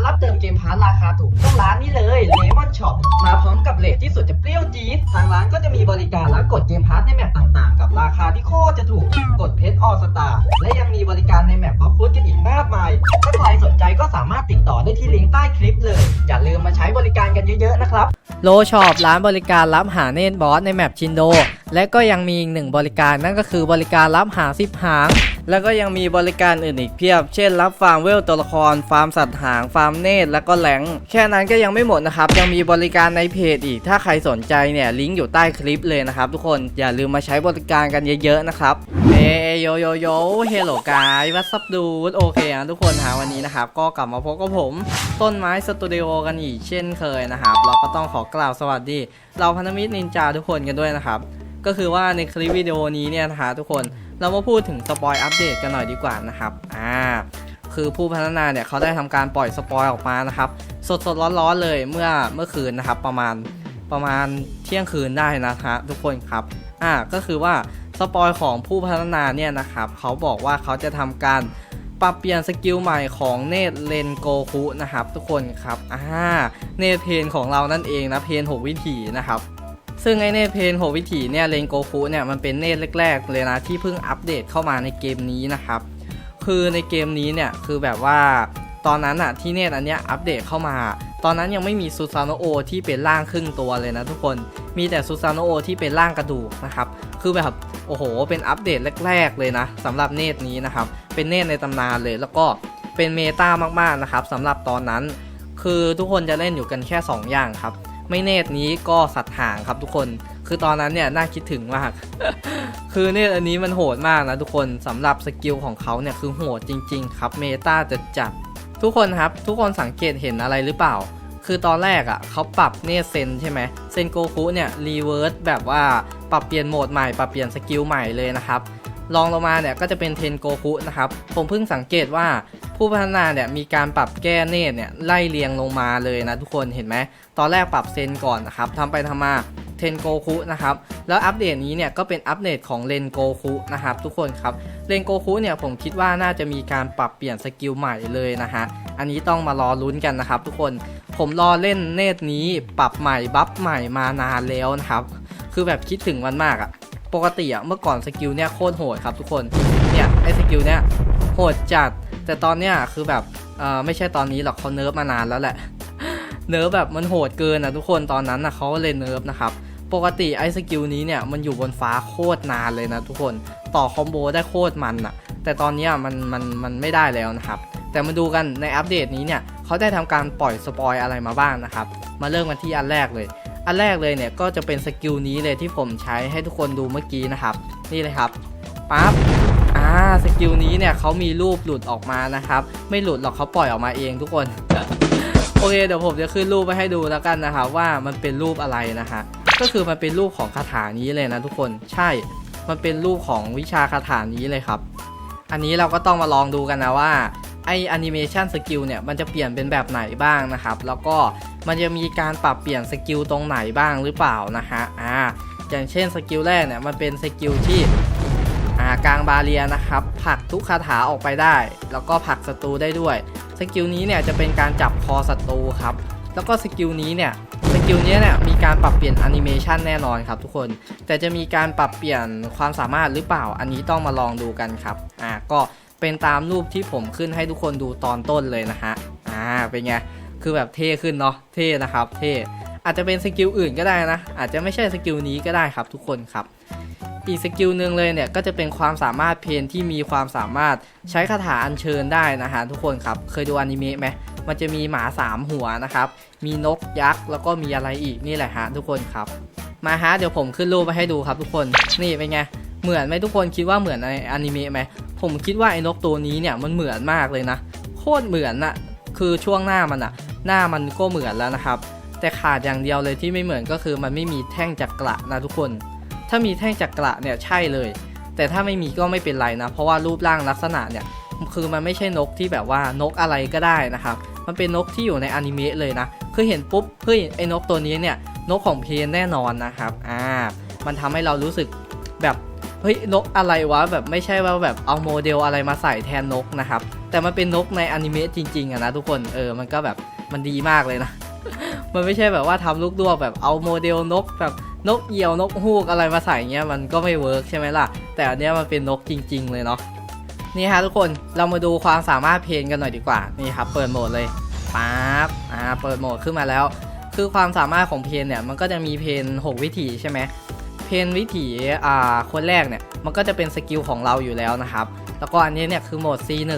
ารับเติมเกมพาร์ทราคาถูกต้องร้านนี้เลยเลมอนช็อปมาพร้อมกับเลทที่สุดจะเปรี้ยวจี๊ดทางร้านก็จะมีบริการรับกดเกมพาร์ทในแมปต่างๆ กับราคาที่โคตรจะถูกกดเพชรออสตาและยังมีบริการในแมปบล็อกฟุตกันอีกมากมาย ถ้าใครสนใจก็สามารถติดต่อได้ที่ลิงก์ใต้คลิปเลย อย่าลืมมาใช้บริการกันเยอะๆนะครับโลช็อปร้านบริการรับหาเนตบอสในแมปชินโด และก็ยังมีอีกหนึ่งบริการนั่นก็คือบริการรับหาสิบหาง แล้วก็ยังมีบริการอื่นอีกเพียบ เช่น รับฟาร์มเวลตัวละคร ฟาร์มสัตว์หาง ฟาร์มเนตแล้วก็แหลง แค่นั้นก็ยังไม่หมดนะครับ ยังมีบริการในเพจอีก ถ้าใครสนใจเนี่ย ลิงก์อยู่ใต้คลิปเลยนะครับทุกคน อย่าลืมมาใช้บริการกันเยอะๆนะครับเอโยโยโยเฮลโลกายวัสดูดโอเคนะทุกคนหาวันนี้นะครับ ก็กลับมาพบกับผม ต้นไม้สตูดิโอกันอีกเช่นเคยนะครับ เราก็ต้องขอกล่าวสวัสดีเราพันธมิตรนินจาทุกคนกันด้วยนะครับ ก็คือว่าในคลิปวิดีโอนี้เนี่ยนะคะทุกคน เรามาพูดถึงสปอยอัปเดตกันหน่อยดีกว่านะครับอ่าคือผู้พัฒนาเนี่ยเขาได้ทำการปล่อยสปอยออกมานะครับ สดสดร้อนๆเลยเมื่อเมื่อคืนนะครับ ประมาณประมาณเที่ยงคืนได้นะฮะทุกคนครับอ่าก็คือว่าสปอยของผู้พัฒนาเนี่ยนะครับเขาบอกว่าเขาจะทำการปรับเปลี่ยนสกิลใหม่ของเนตเลนโกคุนะครับ ทุกคนครับอ่าเนตเพนของเรานั่นเองนะเพน6วิถีนะครับ ซึ่งไอเนตเพน6วิถีเนี่ยเลนโกคุเนี่ยมันเป็นเนตแรกๆเลยนะที่เพิ่งอัปเดตเข้ามาในเกมนี้นะครับ คือในเกมนี้เนี่ยคือแบบว่าตอนนั้นอะที่เนตอันเนี้ยอัปเดตเข้ามา ตอนนั้นยังไม่มีซูซานโอที่เป็นร่างครึ่งตัวเลยนะทุกคนมีแต่ซูซานโอที่เป็นร่างกระดูกนะครับคือแบบโอ้โห เป็นอัปเดตแรก ๆ เลยนะสำหรับเนตนี้นะครับเป็นเนตในตำนานเลยแล้วก็เป็นเมตามากๆนะครับสำหรับตอนนั้น คือทุกคนจะเล่นอยู่กันแค่ 2 อย่างครับ ไม่เนตนี้ก็สัตว์หางครับทุกคน คือตอนนั้นเนี่ยน่าคิดถึงมาก คือเนตอันนี้มันโหดมากนะทุกคนสำหรับสกิลของเขาเนี่ยคือโหดจริง ๆ ครับเมตาจะจัดทุกคนครับทุกคนสังเกตเห็นอะไรหรือเปล่า คือตอนแรกอะ่ะเขาปรับเนตเซนใช่ไหมเซนโกคุเนี่ยรีเวิร์สแบบว่าปรับเปลี่ยนโหมดใหม่ปรับเปลี่ยนสกิลใหม่เลยนะครับ ลองลงมาเนี่ยก็จะเป็นเทนโกคุนะครับ ผมเพิ่งสังเกตว่าผู้พัฒนาเนี่ยมีการปรับแก้เนตเนี่ยไล่เรียงลงมาเลยนะทุกคนเห็นไหม ตอนแรกปรับเซนก่อนนะครับทำไปทำมาเทนโกคุนะครับ แล้วอัปเดตนี้เนี่ยก็เป็นอัปเดตของเลนโกคุนะครับทุกคนครับ เลนโกคุเนี่ยผมคิดว่าน่าจะมีการปรับเปลี่ยนสกิลใหม่เลยนะฮะ อันนี้ต้องมารอลุ้นกันนะครับ ทุกคน ผมรอเล่นเนตนี้ปรับใหม่บัฟใหม่มานานแล้วนะครับ คือแบบคิดถึงมันมากอะ ปกติอะเมื่อก่อนสกิลเนี่ยโคตรโหดครับทุกคน เนี่ยไอสกิลเนี่ยโหดจัด แต่ตอนเนี้ยคือแบบเออไม่ใช่ตอนนี้หรอกเขาเนิร์ฟมานานแล้วแหละ เนิร์ฟแบบมันโหดเกินอะทุกคนตอนนั้นอะเขาเลยเนิร์ฟนะครับ ปกติไอสกิลนี้เนี่ยมันอยู่บนฟ้าโคตรนานเลยนะทุกคน ต่อคอมโบได้โคตรมันอะแต่ตอนนี้มันมันมันไม่ได้แล้วนะครับ แต่มาดูกันในอัปเดตนี้เนี่ยเขาได้ทำการปล่อยสปอยอะไรมาบ้างนะครับ มาเริ่มกันที่อันแรกเลย อันแรกเลยเนี่ยก็จะเป็นสกิลนี้เลยที่ผมใช้ให้ทุกคนดูเมื่อกี้นะครับ นี่เลยครับปั๊บอ่าสกิลนี้เนี่ยเขามีรูปหลุดออกมานะครับ ไม่หลุดหรอกเขาปล่อยออกมาเองทุกคนโอเคเดี๋ยวผมจะขึ้นรูปไปให้ดูแล้วกันนะครับว่ามันเป็นรูปอะไรนะฮะก็คือมันเป็นรูปของคาถานี้เลยนะทุกคนใช่ มันเป็นรูปของวิชาคาถานี้เลยครับ อันนี้เราก็ต้องมาลองดูกันนะว่า ไอแอนิเมชันสกิลเนี่ยมันจะเปลี่ยนเป็นแบบไหนบ้างนะครับ แล้วก็มันจะมีการปรับเปลี่ยนสกิลตรงไหนบ้างหรือเปล่านะฮะอ่าอย่างเช่นสกิลแรกเนี่ยมันเป็นสกิลที่อ่ากลางบาเรียนะครับผลักทุกคาถาออกไปได้ แล้วก็ผลักศัตรูได้ด้วยสกิลนี้เนี่ยจะเป็นการจับคอศัตรูครับแล้วก็สกิลนี้เนี่ยสกิลนี้เนี่ยมีการปรับเปลี่ยนแอนิเมชันแน่นอนครับทุกคน แต่จะมีการปรับเปลี่ยนความสามารถหรือเปล่าอันนี้ต้องมาลองดูกันครับอ่าก็ เป็นตามรูปที่ผมขึ้นให้ทุกคนดูตอนต้นเลยนะฮะ อ่า เป็นไง คือแบบเท่ขึ้นเนาะ เท่นะครับ เท่ อาจจะเป็นสกิลอื่นก็ได้นะ อาจจะไม่ใช่สกิลนี้ก็ได้ครับทุกคนครับ อีกสกิลหนึ่งเลยเนี่ยก็จะเป็นความสามารถเพนที่มีความสามารถใช้คาถาอัญเชิญได้นะฮะทุกคนครับ เคยดูอนิเมะไหมมันจะมีหมาสามหัวนะครับ มีนกยักษ์แล้วก็มีอะไรอีกนี่แหละฮะทุกคนครับ มาฮะเดี๋ยวผมขึ้นรูปมาให้ดูครับทุกคน นี่เป็นไง เหมือนไหมทุกคนคิดว่าเหมือนในอนิเมะไหม ผมคิดว่าไอ้นกตัวนี้เนี่ยมันเหมือนมากเลยนะ โคตรเหมือนนะคือช่วงหน้ามันอะหน้ามันก็เหมือนแล้วนะครับ แต่ขาดอย่างเดียวเลยที่ไม่เหมือนก็คือมันไม่มีแท่งจักระนะทุกคน ถ้ามีแท่งจักระเนี่ยใช่เลย แต่ถ้าไม่มีก็ไม่เป็นไรนะ เพราะว่ารูปร่างลักษณะเนี่ยคือมันไม่ใช่นกที่แบบว่านกอะไรก็ได้นะครับ มันเป็นนกที่อยู่ในอนิเมะเลยนะ คือเห็นปุ๊บเฮ้ยไอ้นกตัวนี้เนี่ยนกของเพนแน่นอนนะครับ อ่า มันทำให้เรารู้สึกแบบ เฮ้ยนกอะไรวะแบบไม่ใช่ว่าแบบเอาโมเดลอะไรมาใส่แทนนกนะครับ แต่มันเป็นนกในอนิเมะจริงๆอะนะทุกคนเออมันก็แบบมันดีมากเลยนะ มันไม่ใช่แบบว่าทำลูกดวงแบบเอาโมเดลนกแบบนกเหยี่ยวนกฮูกอะไรมาใส่เงี้ยมันก็ไม่เวิร์กใช่ไหมล่ะ แต่อันเนี้ยมันเป็นนกจริง ๆ เลยเนาะนี่ฮะทุกคนเรามาดูความสามารถเพลงกันหน่อยดีกว่านี่ครับเปิดโหมดเลยปั๊บอ่าเปิดโหมดขึ้นมาแล้ว คือความสามารถของเพลงเนี่ยมันก็จะมีเพลง6วิถีใช่ไหม เพนวิถีอ่าคนแรกเนี่ยมันก็จะเป็นสกิลของเราอยู่แล้วนะครับ แล้วก็อันนี้เนี่ยคือโหมด C1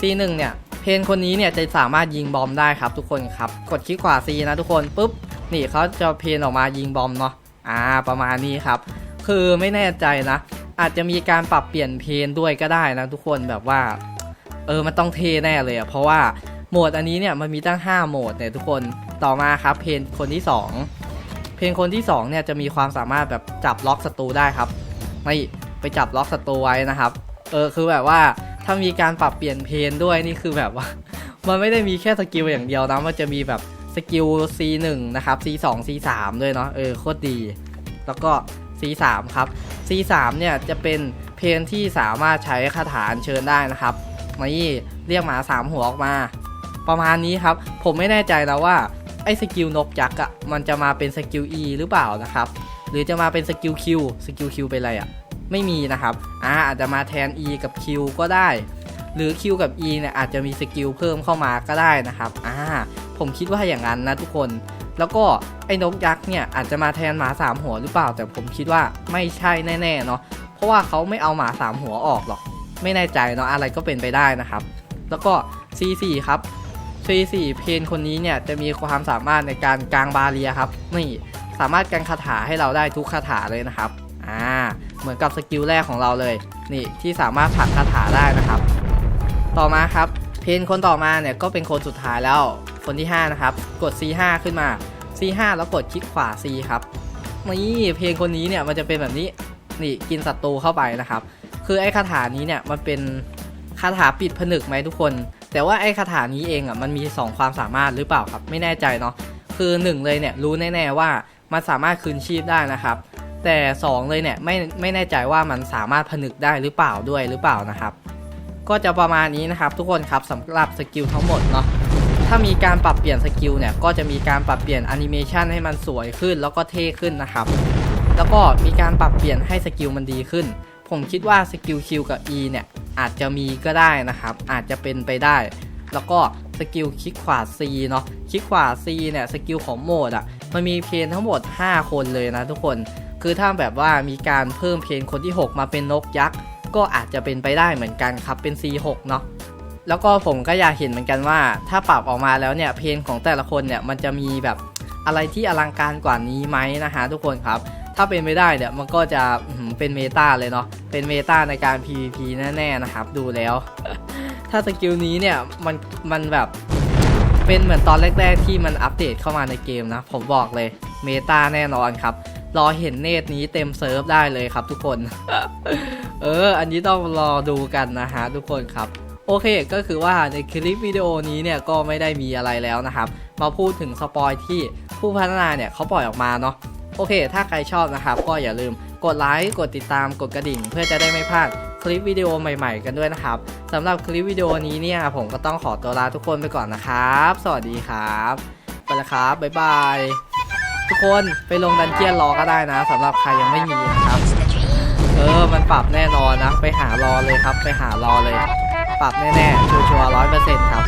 C1 เนี่ยเพนคนนี้เนี่ยจะสามารถยิงบอมได้ครับทุกคนครับกดคลิกขวา C นะทุกคนปุ๊บนี่เขาจะเพนออกมายิงบอมเนาะอ่าประมาณนี้ครับ คือไม่แน่ใจนะ อาจจะมีการปรับเปลี่ยนเพนด้วยก็ได้นะทุกคนแบบว่าเออมันต้องเทแน่เลยอะเพราะว่าโหมดอันนี้เนี่ยมันมีตั้ง 5 โหมดเนี่ยทุกคนต่อมาครับเพนคนที่ 2 เพลงคนที่2เนี่ยจะมีความสามารถแบบจับล็อกศัตรูได้ครับไม่ไปจับล็อกศัตรูไว้นะครับ เออคือแบบว่าถ้ามีการปรับเปลี่ยนเพลงด้วยนี่คือแบบว่า มันไม่ได้มีแค่สกิลอย่างเดียวนะมันจะมีแบบสกิล C1 นะครับ C2 C3 ด้วยเนาะเออโคตรดี แล้วก็ C3 ครับ C3 เนี่ยจะเป็นเพลงที่สามารถใช้คาถาเชิญได้นะครับนี่เรียกหมาสามหัวออกมา ประมาณนี้ครับ ผมไม่แน่ใจนะว่า ไอ้สกิลนกยักษ์อะมันจะมาเป็นสกิล E หรือเปล่านะครับ หรือจะมาเป็นสกิล Q สกิล Q เป็นอะไรอะ ไม่มีนะครับอ่าอาจจะมาแทน E กับ Q ก็ได้ หรือ Q กับ E เนี่ยอาจจะมีสกิลเพิ่มเข้ามาก็ได้นะครับอ่าผมคิดว่าอย่างนั้นนะทุกคน แล้วก็ไอ้นกยักษ์เนี่ยอาจจะมาแทนหมาสามหัวหรือเปล่า แต่ผมคิดว่าไม่ใช่แน่ๆเนาะเพราะว่าเขาไม่เอาหมาสามหัวออกหรอก ไม่แน่ใจเนาะอะไรก็เป็นไปได้นะครับ แล้วก็ C4 ครับ C4 เพนคนนี้เนี่ยจะมีความสามารถในการกางบาเรียครับนี่สามารถกางคาถาให้เราได้ทุกคาถาเลยนะครับอ่าเหมือนกับสกิลแรกของเราเลยนี่ที่สามารถผลักคาถาได้นะครับ ต่อมาครับเพนคนต่อมาเนี่ยก็เป็นคนสุดท้ายแล้วคนที่ 5 นะครับ กด C5 ขึ้นมา C5 แล้วกดคลิกขวา C ครับนี่เพนคนนี้เนี่ยมันจะเป็นแบบนี้นี่กินศัตรูเข้าไปนะครับ คือไอ้คาถานี้เนี่ยมันเป็นคาถาปิดผนึกไหมทุกคน แต่ว่าไอ้คาถานี้เองอะมันมี 2 ความสามารถหรือเปล่าครับ ไม่แน่ใจเนาะคือ 1 เลยเนี่ยรู้แน่ๆว่ามันสามารถคืนชีพได้นะครับ แต่ 2 เลยเนี่ยไม่ไม่แน่ใจว่ามันสามารถผนึกได้หรือเปล่าด้วยหรือเปล่านะครับ ก็จะประมาณนี้นะครับ ทุกคนครับสำหรับสกิลทั้งหมดเนาะถ้ามีการปรับเปลี่ยนสกิลเนี่ยก็จะมีการปรับเปลี่ยนแอนิเมชันให้มันสวยขึ้นแล้วก็เท่ขึ้นนะครับ แล้วก็มีการปรับเปลี่ยนให้สกิลมันดีขึ้น ผมคิดว่าสกิล Q กับ E เนี่ย อาจจะมีก็ได้นะครับ อาจจะเป็นไปได้ แล้วก็สกิลคลิกขวา C เนาะคลิกขวา C เนี่ยสกิลของโหมดอะ่ะมันมีเพนทั้งหมด 5 คนเลยนะทุกคน คือถ้าแบบว่ามีการเพิ่มเพนคนที่ 6 มาเป็นนกยักษ์ก็อาจจะเป็นไปได้เหมือนกันครับเป็น C6 เนาะแล้วก็ผมก็อยากเห็นเหมือนกันว่า ถ้าปรับออกมาแล้วเนี่ยเพลงของแต่ละคนเนี่ยมันจะมีแบบอะไรที่อลังการกว่านี้ไหมนะฮะทุกคนครับ ถ้าเป็นไม่ได้เนี่ยมันก็จะเป็นเมตาเลยเนาะเป็นเมตาในการ PVP แน่ๆนะครับ ดูแล้ว ถ้าสกิลนี้เนี่ยมันมันแบบเป็นเหมือนตอนแรก ๆ ที่มันอัปเดตเข้ามาในเกมนะ ผมบอกเลยเมตาแน่นอนครับ รอเห็นเนตนี้เต็มเซิร์ฟได้เลยครับทุกคน เออ อันนี้ต้องรอดูกันนะฮะทุกคนครับโอเค ก็คือว่าในคลิปวิดีโอนี้เนี่ยก็ไม่ได้มีอะไรแล้วนะครับ มาพูดถึงสปอยที่ผู้พัฒนาเนี่ยเขาปล่อยออกมาเนาะ โอเค ถ้าใครชอบนะครับ ก็อย่าลืมกดไลค์กดติดตามกดกระดิ่ง เพื่อจะได้ไม่พลาดคลิปวิดีโอใหม่ๆ กันด้วยนะครับสำหรับคลิปวิดีโอนี้เนี่ยผมก็ต้องขอตัวลาทุกคนไปก่อนนะครับ สวัสดีครับไปแล้วครับบ๊ายบายทุกคนไปลงดันเจียนรอก็ได้นะสำหรับใครยังไม่มีนะครับเออมันปรับแน่นอนนะ ไปหารอเลยครับ ไปหารอเลย ปรับแน่ๆชัวร์ๆร้อยเปอร์เซ็นต์ครับ